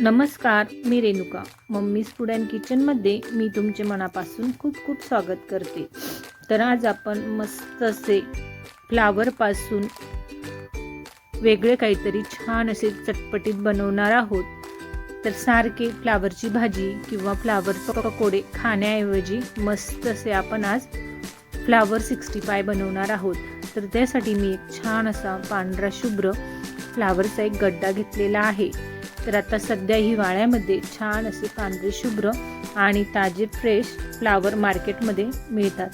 नमस्कार मी Renuka. Mummy's food and किचनमध्ये मी तुमचे मनापासून खूप खूप स्वागत करते. तर आज आपण मस्त असे फ्लावरपासून वेगळे काहीतरी छान असे चटपटीत बनवणार आहोत. तर सारखे फ्लावरची भाजी किंवा फ्लावर पकोडे खाण्याऐवजी मस्त असे आपण आज फ्लावर सिक्स्टी फाय बनवणार आहोत. तर त्यासाठी मी एक छान असा पांढरा शुभ्र फ्लावरचा एक गड्डा घेतलेला आहे. तर आता सध्या हिवाळ्यामध्ये छान असे पांढरे शुभ्र आणि ताजे फ्रेश फ्लावर मार्केटमध्ये मिळतात.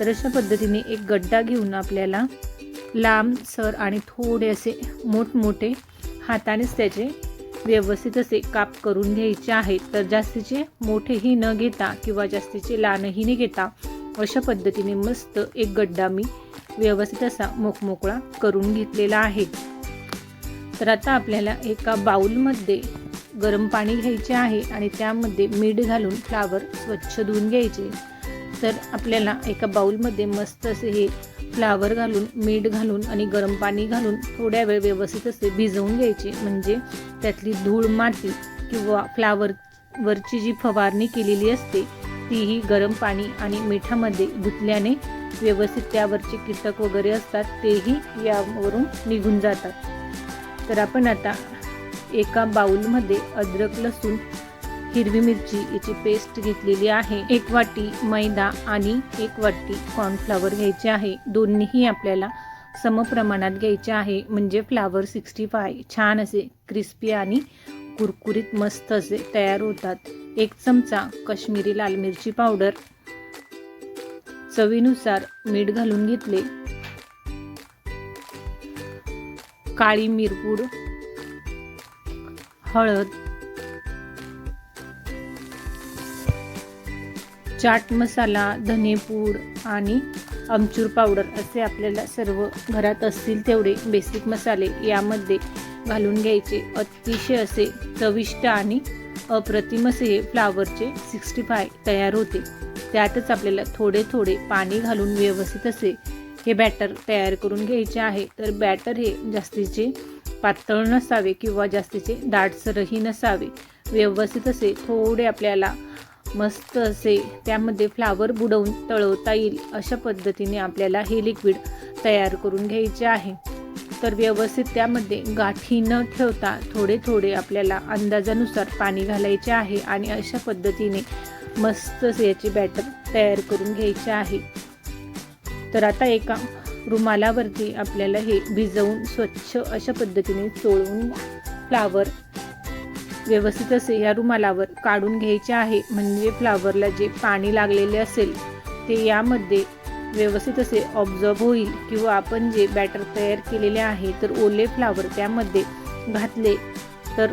तर अशा पद्धतीने एक गड्डा घेऊन आपल्याला लांब सर आणि थोडे असे मोठमोठे हातानेच त्याचे व्यवस्थित असे काप करून घ्यायचे आहेत. तर जास्तीचे मोठेही न घेता किंवा जास्तीचे लहानही न घेता अशा पद्धतीने मस्त एक गड्डा मी व्यवस्थित असा मोकमोकळा करून घेतलेला आहे. तर आता आपल्याला एका बाऊलमध्ये गरम पाणी घ्यायचे आहे आणि त्यामध्ये मीठ घालून फ्लावर स्वच्छ धुवून घ्यायचे. तर आपल्याला एका बाऊलमध्ये मस्त असे हे फ्लावर घालून मीठ घालून आणि गरम पाणी घालून थोड्या वेळ व्यवस्थित असे भिजवून घ्यायचे. म्हणजे त्यातली धूळ माती किंवा फ्लावरवरची जी फवारणी केलेली असते तीही गरम पाणी आणि मिठामध्ये धुतल्याने व्यवस्थित त्यावरचे कीटक वगैरे असतात तेही यावरून निघून जातात. तर आपण आता एका बाउलमध्ये अद्रक लसूण हिरवी मिरची याची पेस्ट घेतलेली आहे. एक वाटी मैदा आणि एक वाटी कॉर्नफ्लावर घ्यायचे आहे. दोन्हीही आपल्याला समप्रमाणात घ्यायचे आहे. म्हणजे फ्लावर सिक्स्टी फाय छान असे क्रिस्पी आणि कुरकुरीत मस्त असे तयार होतात. एक चमचा कश्मीरी लाल मिरची पावडर चवीनुसार मीठ घालून घेतले. काळी मिरपूड हळद चाट मसाला धनेपूड आणि आमचूर पावडर असे आपल्याला सर्व घरात असतील तेवढे बेसिक मसाले यामध्ये घालून घ्यायचे. अतिशय असे चविष्ट आणि अप्रतिम असे हे फ्लावरचे सिक्स्टी फाय तयार होते. त्यातच आपल्याला थोडे थोडे पाणी घालून व्यवस्थित असे हे बॅटर तयार करून घ्यायचे आहे. तर बॅटर हे जास्तीचे पातळ नसावे किंवा जास्तीचे दाटसरही नसावे. व्यवस्थित असे थोडे आपल्याला मस्त असे त्यामध्ये फ्लावर बुडवून तळवता येईल अशा पद्धतीने आपल्याला हे लिक्विड तयार करून घ्यायचे आहे. तर व्यवस्थित त्यामध्ये गाठी न ठेवता थोडे थोडे आपल्याला अंदाजानुसार पाणी घालायचे आहे आणि अशा पद्धतीने मस्त असे याचे बॅटर तयार करून घ्यायचे आहे. तर आता एका रुमालावरती आपल्याला हे भिजवून स्वच्छ अशा पद्धतीने चोळून फ्लावर व्यवस्थित असे या रुमालावर काढून घ्यायचे आहे. म्हणजे फ्लावरला जे पाणी लागलेले असेल ते यामध्ये व्यवस्थित असे ऑब्झर्व होईल किंवा आपण जे बॅटर तयार केलेले आहे तर ओले फ्लावर त्यामध्ये घातले तर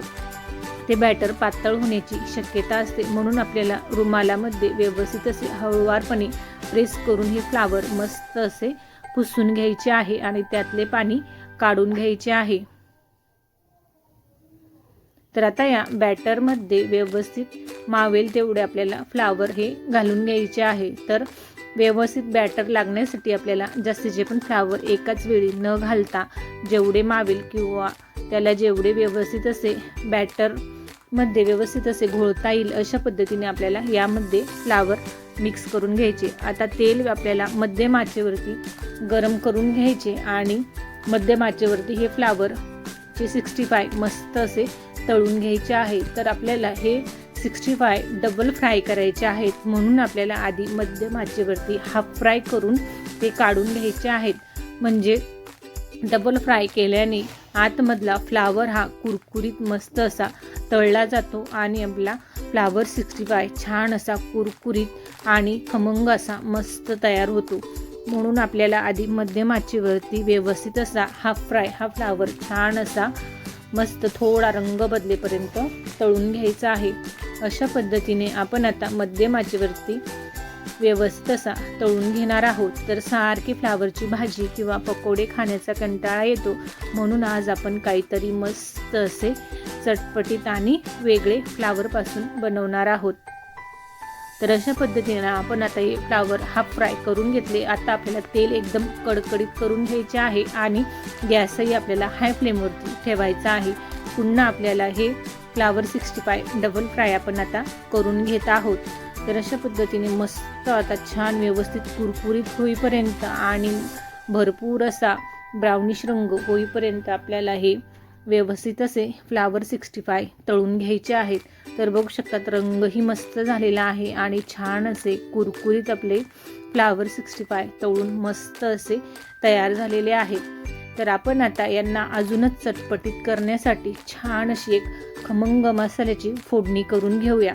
ते बॅटर पातळ होण्याची शक्यता असते म्हणून आपल्याला रुमालामध्ये व्यवस्थित असे हळूवारपणे प्रेस करून हे फ्लावर मस्त असे पुसून घ्यायचे आहे आणि त्यातले पाणी काढून घ्यायचे आहे. तर आता या बॅटरमध्ये व्यवस्थित मावेल तेवढे आपल्याला फ्लावर हे घालून घ्यायचे आहे. तर व्यवस्थित बॅटर लागण्यासाठी आपल्याला जास्तीचे पण फ्लावर एकाच वेळी न घालता जेवढे मावेल किंवा त्याला जेवढे व्यवस्थित असे बॅटर मध्ये व्यवस्थित असे घोळता येईल अशा पद्धतीने आपल्याला यामध्ये फ्लावर मिक्स करून घ्यायचे. आता तेल आपल्याला मध्यम आचेवरती गरम करून घ्यायचे आणि मध्यम आचेवरती हे फ्लावरचे सिक्स्टी फाय मस्त असे तळून घ्यायचे आहे. तर आपल्याला हे सिक्स्टी फाय डबल फ्राय करायचे आहेत. म्हणून आपल्याला आधी मध्यम आचेवरती हाफ फ्राय करून ते काढून घ्यायचे आहेत. म्हणजे डबल फ्राय केल्याने आतमधला फ्लावर हा कुरकुरीत मस्त असा तळला जातो आणि आपला फ्लावर सिक्स्टी फाय छान असा कुरकुरीत आणि खमंग असा मस्त तयार होतो. म्हणून आपल्याला आधी मध्यम आचेवरती व्यवस्थित असा हाफ फ्राय हा फ्लावर छान असा मस्त थोडा रंग बदलेपर्यंत तळून घ्यायचा आहे. अशा पद्धतीने आपण आता मध्यम आचेवरती व्यवस्थित असा तळून घेणार आहोत. तर सारखी फ्लावरची भाजी किंवा पकोडे खाण्याचा कंटाळा येतो. म्हणून आज आपण काहीतरी मस्त असे चटपटीत आणि वेगळे फ्लावरपासून बनवणार आहोत. तर अशा पद्धतीनं आपण आता हे फ्लावर हाफ फ्राय करून घेतले. आता आपल्याला तेल एकदम कडकडीत करून घ्यायचे आहे आणि गॅसही आपल्याला हाय फ्लेमवरती ठेवायचा आहे. पुन्हा आपल्याला हे flower sixty five double fry आपण आता करून घेत आहोत. तर अशा पद्धतीने मस्त आता छान व्यवस्थित कुरकुरीत होईपर्यंत आणि भरपूर असा ब्राउनिश रंग होईपर्यंत आपल्याला हे व्यवस्थित असे फ्लावर सिक्स्टी फाय तळून घ्यायचे आहेत. तर बघू शकतात रंगही मस्त झालेला आहे आणि छान असे कुरकुरीत आपले फ्लावर सिक्स्टी फाय तळून मस्त असे तयार झालेले आहेत. तर आपण आता यांना अजूनच चटपटीत करण्यासाठी छान अशी एक खमंग मसाल्याची फोडणी करून घेऊया.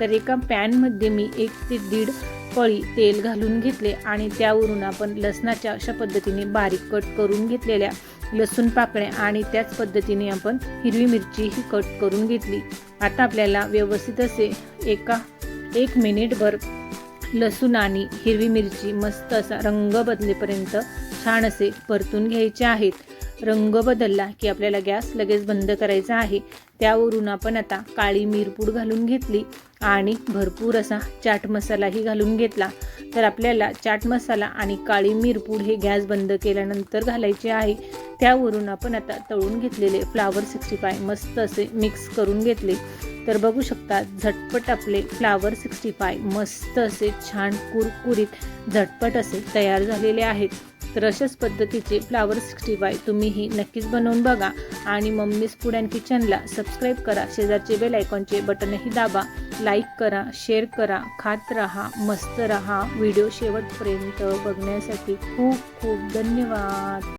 तर एका पॅनमध्ये मी एक ते दीड पळी तेल घालून घेतले आणि त्यावरून आपण लसणाच्या अशा पद्धतीने बारीक कट करून घेतलेल्या लसूण पाकळ्या आणि त्याच पद्धतीने आपण हिरवी मिरची ही कट करून घेतली. आता आपल्याला व्यवस्थित असे एका एक मिनिटभर लसूण आणि हिरवी मिरची मस्त असा रंग बदलेपर्यंत छान असे परतून घ्यायचे आहेत. रंग बदलला की आपल्याला गॅस लगेच बंद करायचा आहे. त्यावरून आपण आता काळी मिरपूड घालून घेतली आणि भरपूर असा चाट मसालाही घालून घेतला. तर आपल्याला चाट मसाला आणि काळी मिरपूड हे गॅस बंद केल्यानंतर घालायचे आहे. त्यावरून आपण आता तळून घेतलेले फ्लावर सिक्स्टी फाय मस्त असे मिक्स करून घेतले. तर बघू शकता झटपट आपले फ्लावर सिक्स्टी फाय मस्त असे छान कुरकुरीत झटपट असे तयार झालेले आहेत. तर अशाच पद्धतीचे फ्लावर सिक्स्टी फाय तुम्हीही नक्कीच बनवून बघा. आणि मम्मीज फूड अँड किचनला सबस्क्राईब करा. शेजारचे बेल आयकॉनचे बटनही दाबा. लाईक करा शेअर करा खात रहा मस्त रहा. व्हिडिओ शेवटपर्यंत बघण्यासाठी खूप खूप धन्यवाद.